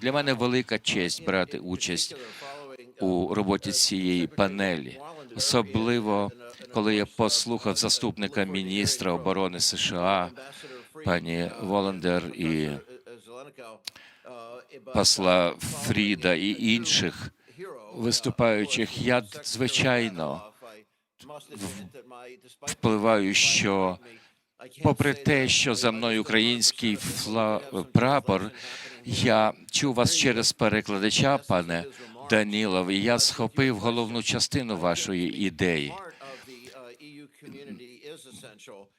Для мене велика честь брати участь у роботі цієї панелі, особливо коли я послухав заступника міністра оборони США, пані Воландер і посла Фріда і інших виступаючих. Я звичайно впливаю, що попри те, що за мною український фла... прапор, я чув вас через перекладача, пане Данілов, і я схопив головну частину вашої ідеї.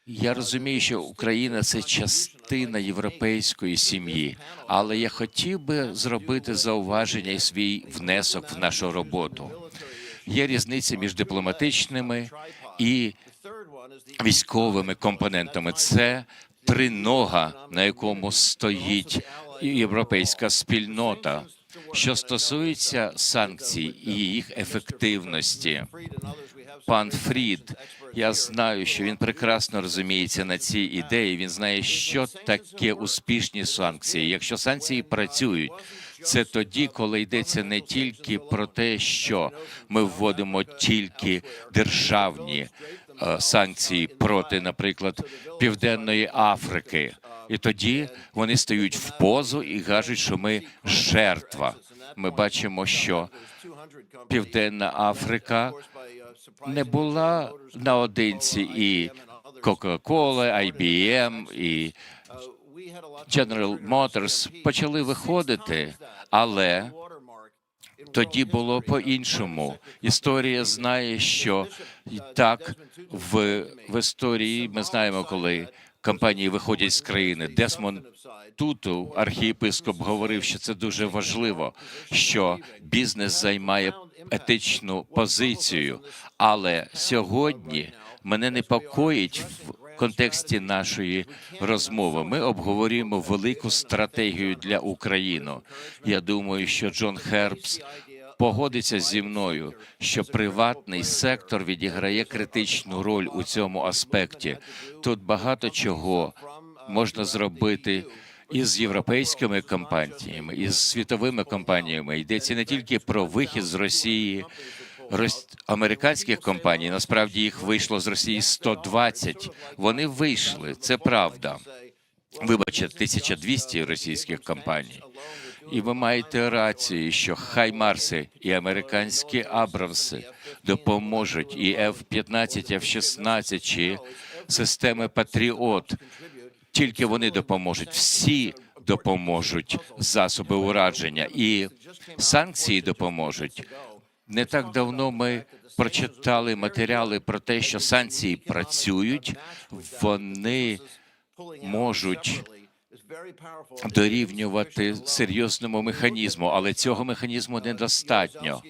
Я розумію, що Україна це частина європейської сім'ї, але я хотів би зробити зауваження і свій внесок в нашу роботу. Є різниця між дипломатичними і військовими компонентами. Це тринога, на якому стоїть європейська спільнота. Що стосується санкцій і їх ефективності, пан Фрід, я знаю, що він прекрасно розуміється на цій ідеї. Він знає, що таке успішні санкції. Якщо санкції працюють, це тоді, коли йдеться не тільки про те, що ми вводимо тільки державні е, санкції проти, наприклад, Південної Африки, і тоді вони стають в позу і кажуть, що ми жертва. Ми бачимо, що Південна Африка не була наодинці і Coca-Cola, IBM і General Motors почали виходити, але тоді було по-іншому. Історія знає, що так в, в історії ми знаємо, коли компанії виходять з країни. Десмонд Туту, архієпископ, говорив, що це дуже важливо, що бізнес займає етичну позицію. Але сьогодні мене непокоїть в контексті нашої розмови. Ми обговорюємо велику стратегію для України. Я думаю, що Джон Хербс погодиться зі мною, що приватний сектор відіграє критичну роль у цьому аспекті. Тут багато чого можна зробити. Із європейськими компаніями, із світовими компаніями йдеться не тільки про вихід з Росії, Рос... американських компаній. Насправді їх вийшло з Росії 120. Вони вийшли, це правда. Вибачте, 1200 російських компаній. І ви маєте рацію, що хай Марси і американські Абрамси допоможуть, і F-15, F-16 чи системи Патріот. Тільки вони допоможуть. Всі допоможуть засоби ураження, і санкції допоможуть. Не так давно ми прочитали матеріали про те, що санкції працюють, вони можуть дорівнювати серйозному механізму, але цього механізму недостатньо.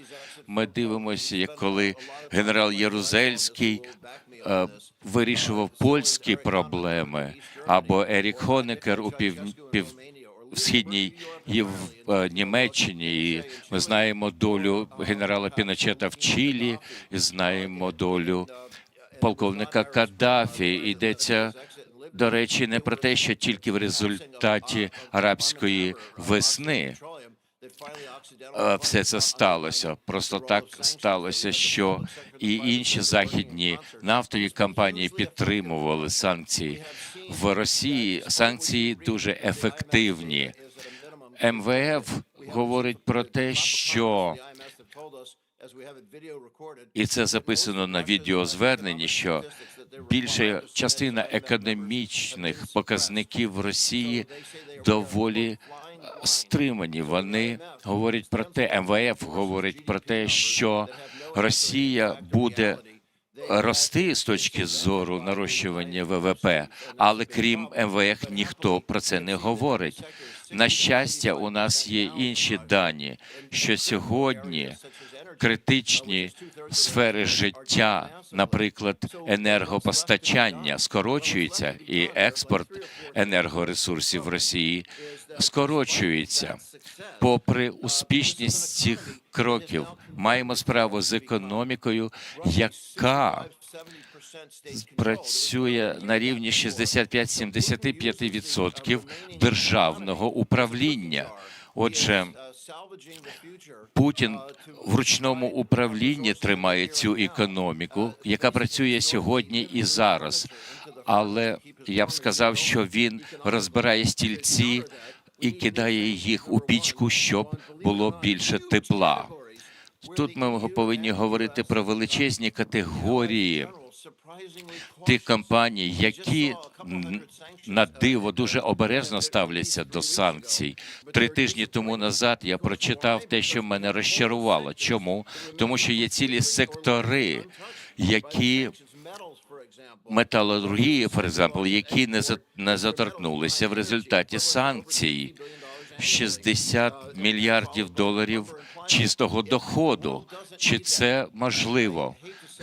Ми дивимося, як коли генерал Єрузельський е, вирішував польські проблеми, або Ерік Хонекер у пів, пів в східній Єв... е, Німеччині. І ми знаємо долю генерала Піночета в Чилі, і знаємо долю полковника Каддафі. Йдеться до речі, не про те, що тільки в результаті арабської весни е, все це сталося. Просто так сталося, що і інші західні нафтові компанії підтримували санкції в Росії. Санкції дуже ефективні. МВФ говорить про те, що і це записано на відеозверненні, що більша частина економічних показників Росії доволі е, стримані. Вони говорять про те, МВФ говорить про те, що Росія буде рости з точки зору нарощування ВВП, але крім МВФ ніхто про це не говорить. На щастя, у нас є інші дані, що сьогодні критичні сфери життя, наприклад, енергопостачання скорочується, і експорт енергоресурсів Росії скорочується. Попри успішність цих кроків, маємо справу з економікою, яка працює на рівні 65-75% державного управління. Отже, Путін в ручному управлінні тримає цю економіку, яка працює сьогодні і зараз. Але я б сказав, що він розбирає стільці і кидає їх у пічку, щоб було більше тепла. Тут ми повинні говорити про величезні категорії тих компаній, які на диво дуже обережно ставляться до санкцій. Три тижні тому назад я прочитав те, що мене розчарувало. Чому? Тому що є цілі сектори, які металургії, for example, які не за- не заторкнулися в результаті санкцій. 60 мільярдів доларів чистого доходу. Чи це можливо?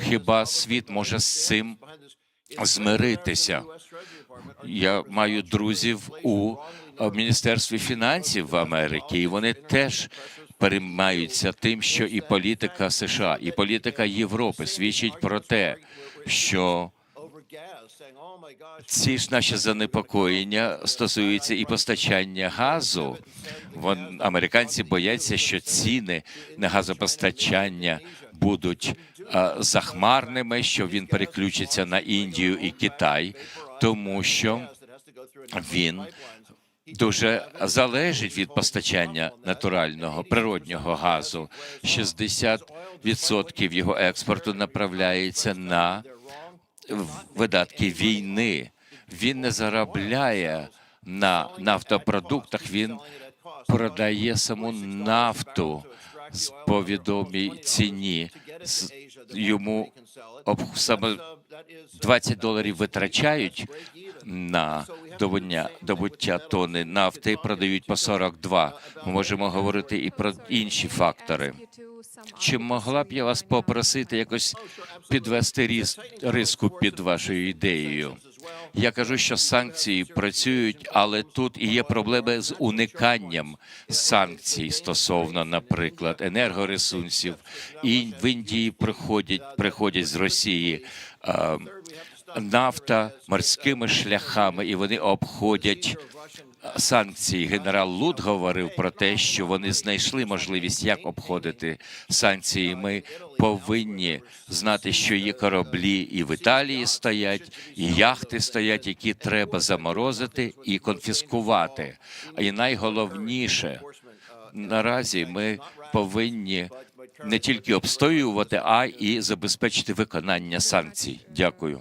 Хіба світ може з цим змиритися? Я маю друзів у е, Міністерстві фінансів в Америці, і вони теж переймаються тим, що і політика США, і політика Європи свідчить про те, що ці ж наші занепокоєння стосуються і постачання газу. Вон американці бояться, що ціни на газопостачання будуть захмарними, що він переключиться на Індію і Китай, тому що він дуже залежить від постачання натурального природнього газу. 60% його експорту направляється на видатки війни. Він не заробляє на нафтопродуктах. Він продає саму нафту з по відомій ціні. Йому саме 20 доларів витрачають на добуття, добуття тони нафти, продають по 42. Ми можемо говорити і про інші фактори. Чи могла б я вас попросити якось підвести різ, риску під вашою ідеєю? Я кажу, що санкції працюють, але тут і є проблеми з униканням санкцій стосовно, наприклад, енергоресурсів. І в Індії приходять, приходять з Росії е, нафта морськими шляхами, і вони обходять санкції. Генерал Лут говорив про те, що вони знайшли можливість, як обходити санкції. Ми повинні знати, що є кораблі і в Італії стоять, і яхти стоять, які треба заморозити і конфіскувати. І найголовніше наразі ми повинні не тільки обстоювати, а і забезпечити виконання санкцій. Дякую.